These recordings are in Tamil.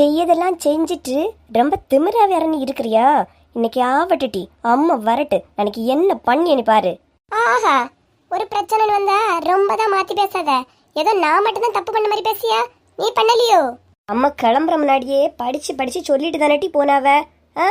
செய்யதெல்லாம் செஞ்சுட்டு ரொம்ப திமிரா வேற நீ இருக்கிறியா? இன்னைக்கு ஆவட்டுட்டி அம்மா வரட்டு. அன்னைக்கு என்ன பண்ணி பாரு. ஆஹா ஒரு பிரச்சனை வந்தா ரொம்ப தான் மாத்தி பேசாத. ஏதோ நான் மட்டும் தான் தப்பு பண்ண மாதிரி பேசியா? நீ பண்ணலையோ? அம்மா கிளம்புற முன்னாடியே படிச்சு படிச்சு சொல்லிட்டு தானட்டி போனாவ? ஆ?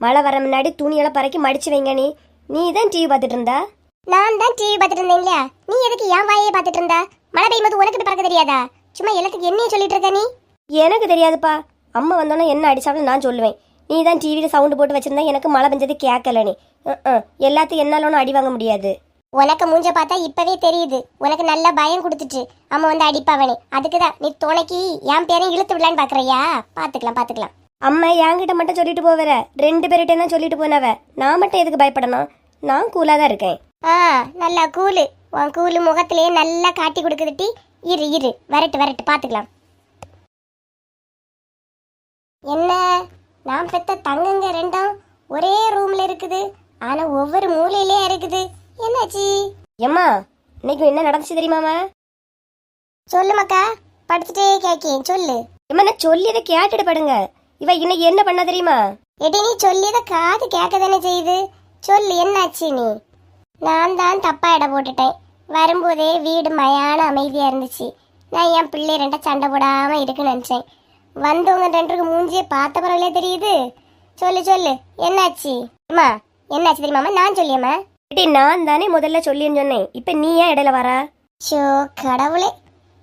மழை வர முன்னாடி துணியெல்லாம் பறக்கி மடிச்சு வைங்க நீ. நீ தான் டிவி பார்த்துட்டு இருந்தா? நான் தான் டிவி பார்த்துட்டு இருந்தேன் இல்லையா? நீ எதுக்கு என் வாயே பார்த்துட்டு இருந்தா? மழை பெய்யும்போது உனக்கு பறக்க தெரியாதா? சும்மா எல்லாத்துக்கும் என்னையும் சொல்லிட்டு இருக்க நீ? எனக்கு தெரியாதுப்பா. அம்மா வந்தோன்னே என்ன அடிச்சாலும் நான் சொல்லுவேன். நீ தான் டிவியில் சவுண்டு போட்டு வச்சிருந்தா எனக்கு மழை பெஞ்சது கேட்கல நீ. அஹ், அஹ். எல்லாத்தையும் என்னால ஒன்றும் அடி வாங்க முடியாது. உனக்கு மூஞ்ச பார்த்தா இப்பவே தெரியுது. உனக்கு நல்ல பயம் கொடுத்துட்டு அம்மா வந்து அடிப்பாவனே அதுக்கு தான் நீ துணைக்கு என் பேரையும் இழுத்து விடலான்னு பாக்குறியா? பாத்துக்கலாம் பாத்துக்கலாம். அம்மா என்கிட்ட மட்டும் சொல்லிட்டு போவற. ரெண்டு பேர்கிட்ட தான் சொல்லிட்டு போனவ. நான் மட்டும் எதுக்கு பயப்படணும்? நான் கூலாக தான் இருக்கேன். ஆ நல்லா கூலு உன் கூலு முகத்திலேயே நல்லா காட்டி கொடுக்குதுட்டி இரு இரு. வரட்டு வரட்டு. பாத்துக்கலாம். என்ன? நான் பெத்த தங்கங்க ரெண்டும் ஒரே ரூம்ல இருக்குது. ஆனா ஒவ்வொரு மூலையிலே இருக்குது. என்னாச்சு? ஏம்மா இன்னைக்கு என்ன நடந்துச்சு தெரியுமாமா சொல்லு மக்கா படிச்சுட்டே கேக்கேன் சொல்லு. ஏம்மா நான் சொல்லியதை கேட்டுட்டு படுங்க. இவ இன்னைக்கு என்ன பண்ணா தெரியுமா? எடி நீ சொல்லியத காது கேட்க தானே செய்யுது சொல்லு என்னாச்சு நீ? நான் தான் தப்பா இட போட்டுட்டேன். வரும்போதே வீடு மயான அமைதியா இருந்துச்சு. நான் என் பிள்ளை ரெண்ட சண்டை போடாம இருக்குன்னு நினைச்சேன். வந்தவங்க ரெண்டுக்கு மூஞ்சியை பார்த்த பரவாயில்ல தெரியுது. சொல்லு சொல்லு. என்னாச்சு? அம்மா என்னாச்சு தெரியுமாம்மா நான் சொல்லியம்மா. ஏடி நான் தானே முதல்ல சொல்லின்னு சொன்னேன். இப்ப நீ ஏன் இடையில வர? ஷோ கடவுளே.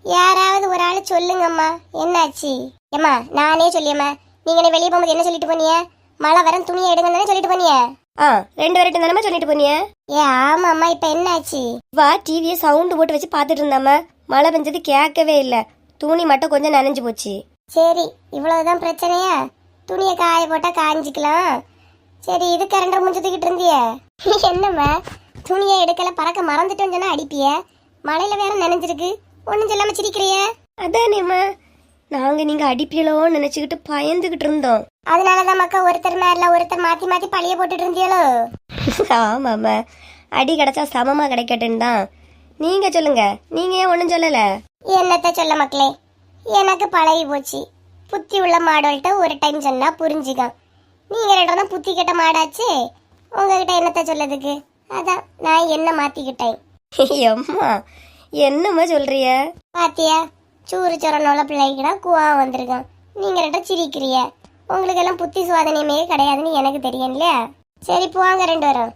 யாராவது ஒரு ஆள் சொல்லுங்கம்மா. என்னாச்சு? ஏம்மா நானே சொல்லியம்மா. நீங்க என்ன வெளியே போகும்போது என்ன சொல்லிட்டு போனிய மழை வரும் துணியை எடுங்கன்னு தானே சொல்லிட்டு போனிய ஆ ரெண்டு பேர்கிட்ட தானே சொல்லிட்டு போனிய ஏ ஆமாம்மா இப்ப என்னாச்சு? வா டிவியை சவுண்டு போட்டு வச்சு பார்த்துட்டு இருந்தாம மழை பெஞ்சது கேட்கவே இல்லை. துணி மட்டும் கொஞ்சம் நனைஞ்சு போச்சு. சரி இவ்வளவுதான் பிரச்சனையா? துணியை காய போட்டா காஞ்சிக்கலாம். சரி இது கரண்ட முடிஞ்சு தூக்கிட்டு இருந்திய. என்னம்மா? துணியை எடுக்கல பறக்க மறந்துட்டோன்னு சொன்னா அடிப்பிய. மழையில வேற நனைஞ்சிருக்கு. ஒண்ணும் சொல்லாம சிரிக்கிறிய? அதானேம்மா. நாங்க நீங்க அடிப்பீங்களோன்னு நினைச்சுக்கிட்டு பயந்துகிட்டு இருந்தோம். அதனாலதான் மக்கா ஒருத்தர் மேல ஒருத்தர் மாத்தி மாத்தி பழிய போட்டுட்டு இருந்தியளோ ஆமாம்மா. அடி கிடைச்சா சமமா கிடைக்கட்டுன்னு தான் நீங்க சொல்லுங்க. நீங்க ஏன் ஒன்றும் சொல்லல? என்னத்த சொல்ல மக்களே? எனக்கு பழகி போச்சு. புத்தி உள்ள மாடல்கிட்ட ஒரு டைம் சொன்னா புரிஞ்சுக்கும். நீங்க ரெண்டு தான் புத்தி கெட்ட மாடாச்சு? உங்ககிட்ட என்னத்த சொல்லதுக்கு அதான் நான் என்ன மாத்திக்கிட்டேன்? அம்மா என்னம்மா சொல்றிய? பாத்தியா? சூறு சொரனோல பிள்ளைகிட்ட குவா வந்திருக்கான். நீங்க ரெண்டு சிரிக்கிறிய? உங்களுக்கு எல்லாம் புத்தி சுவாதனையுமே கிடையாதுன்னு எனக்கு தெரியும் இல்லையா? சரி போவாங்க ரெண்டு பேரும்.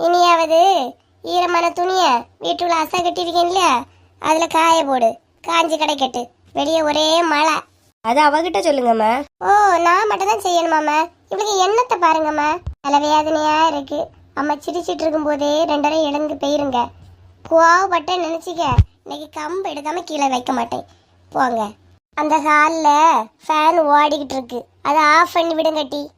இனியாவது ஈரமான துணிய வீட்டுக்குள்ள அசை கட்டிருக்கேன் இல்லையா? அதுல காய போடு. காஞ்சி கிடைக்கட்டு வெளியே ஒரே மழை. அது அவகிட்ட சொல்லுங்கம்மா. ஓ நான் மட்டும் தான் செய்யணுமாம்மா? இவளுக்கு எண்ணத்தை பாருங்கம்மா. தலைவேதனையா இருக்கு. அம்மா சிரிச்சிட்டு இருக்கும்போதே ரெண்டரை எழுந்து போயிருங்க. கோவப்பட்ட நினைச்சிக்க. இன்னைக்கு கம்பு எடுக்காம கீழே வைக்க மாட்டேன். போங்க. அந்த ஹாலில் ஃபேன் ஓடிக்கிட்டு இருக்கு. அதை ஆஃப் பண்ணி விடுங்க டி.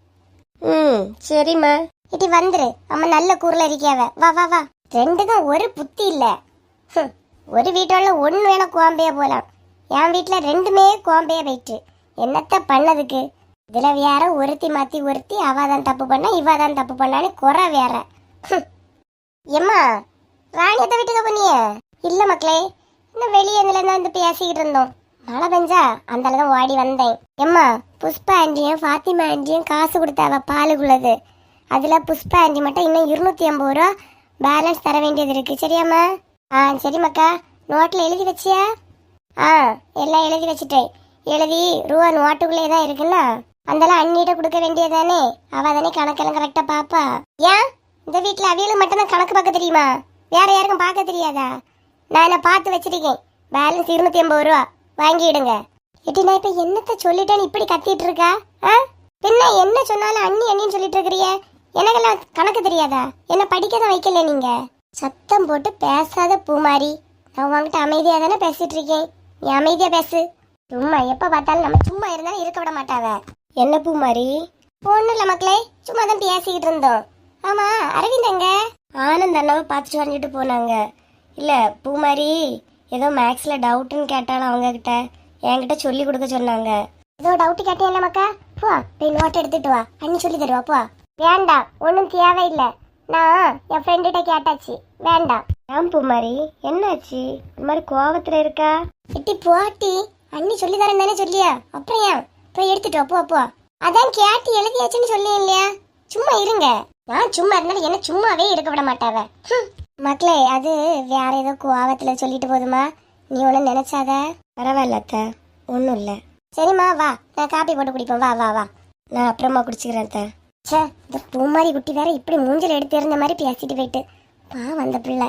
ம் சரிம்மா. இட்டி வந்துரு. அம்மா நல்ல கூர்ல இருக்கியாவ. வா வா வா. ரெண்டுக்கும் ஒரு புத்தி இல்ல. ஒரு வீட்டோட ஒன்று வேணா கோம்பையா போலாம். என் வீட்டில் ரெண்டுமே கோம்பையா போயிட்டு. என்னத்த பண்ணதுக்கு? இதில் வேற ஒருத்தி மாற்றி ஒருத்தி அவள் தான் தப்பு பண்ணா இவ தான் தப்பு பண்ணான்னு குறை வேற. எம்மா ராணியத்தை வீட்டுக்கு போனிய? இல்லை மக்களே இன்னும் வெளியே இதுல வந்து பேசிக்கிட்டு இருந்தோம். மழை பெஞ்சா அந்த தான் ஓடி வந்தேன். எம்மா புஷ்பா ஆண்டியும் ஃபாத்திமா ஆண்டியும் காசு கொடுத்தாவ பாலுக்குள்ளது. அதில் புஷ்பா ஆண்டி மட்டும் இன்னும் இருநூற்றி ஐம்பது ரூபா பேலன்ஸ் தர வேண்டியது இருக்குது சரியாம்மா? ஆ சரி மக்கா நோட்டில் எழுதி வச்சியா? ஆ எல்லாம் எழுதி வச்சுட்டேன். எழுதி ரூபா நோட்டுக்குள்ளே தான் இருக்குன்னா அதெல்லாம் அண்ணிட்ட கொடுக்க வேண்டியதானே? அவ தானே கணக்கெல்லாம் கரெக்டாக பாப்பா. ஏன்? இந்த வீட்டில் அவியலும் மட்டும்தான் கணக்கு பார்க்க தெரியுமா? வேற யாருக்கும் பார்க்க தெரியாதா? நான் என்ன பார்த்து வச்சிருக்கேன். பேலன்ஸ் இருநூத்தி ஐம்பது ரூபா. வாங்கிடுங்க. எட்டி நான் இப்போ என்னத்த சொல்லிட்டேன்னு இப்படி கத்திட்டு இருக்கா? ஆ? பின்ன என்ன சொன்னாலும் அண்ணி அண்ணின்னு சொல்லிட்டு இருக்கிறிய? எனக்கெல்லாம் கணக்கு தெரியாதா? என்ன படிக்க தான் வைக்கல நீங்க. சத்தம் போட்டு பேசாத பூமாரி. நான் உன்கிட்ட அமைதியாக தானே பேசிட்டு இருக்கேன். அமைதியா பேசு. சும்மா எப்ப பார்த்தாலும் நம்ம சும்மா இருந்தாலும் இருக்க விட மாட்டாவ என்ன பூ மாதிரி? ஒண்ணும் இல்ல மக்களே சும்மா தான் பேசிக்கிட்டு இருந்தோம். ஆமா அரவிந்த் எங்க? ஆனந்த் அண்ணாவை பார்த்துட்டு வந்துட்டு போனாங்க. இல்லை பூ மாதிரி ஏதோ மேக்ஸில் டவுட்டுன்னு கேட்டாலும் அவங்க கிட்ட என்கிட்ட சொல்லி கொடுக்க சொன்னாங்க. ஏதோ டவுட் கேட்டியல்ல மக்கா? போ போய் நோட் எடுத்துட்டு வா. அண்ணி சொல்லி தருவா போ. வேண்டாம் ஒன்றும் தேவையில்லை. நான் என் ஃப்ரெண்டுகிட்ட கேட்டாச்சு. வேண்டாம். ஏன் பூ மாதிரி? என்னாச்சு? இந்த மாதிரி கோவத்தில் இருக்கா? இட்டி போட்டி. அண்ணி சொல்லி தரேன் தானே சொல்லியா? அப்புறம் ஏன்? போய் எடுத்துட்டு அப்போ அப்போ அதான் கேட்டு எழுதியாச்சுன்னு சொல்லி இல்லையா? சும்மா இருங்க. நான் சும்மா இருந்தாலும் என்ன சும்மாவே இருக்க விட மாட்டாவ. மக்களே அது வேற ஏதோ கோவத்துல சொல்லிட்டு போதுமா? நீ ஒன்னும் நினைச்சாத? பரவாயில்ல அத்த. ஒன்றும் இல்லை. சரிம்மா வா. நான் காப்பி போட்டு குடிப்போம். வா வா வா. நான் அப்புறமா குடிச்சுக்கிறேன் அத்த. ச்சே இந்த பூமாரி குட்டி வேற இப்படி மூஞ்சில எடுத்து இருந்த மாதிரி பேசிட்டு போயிட்டு. வா வந்த பிள்ளை.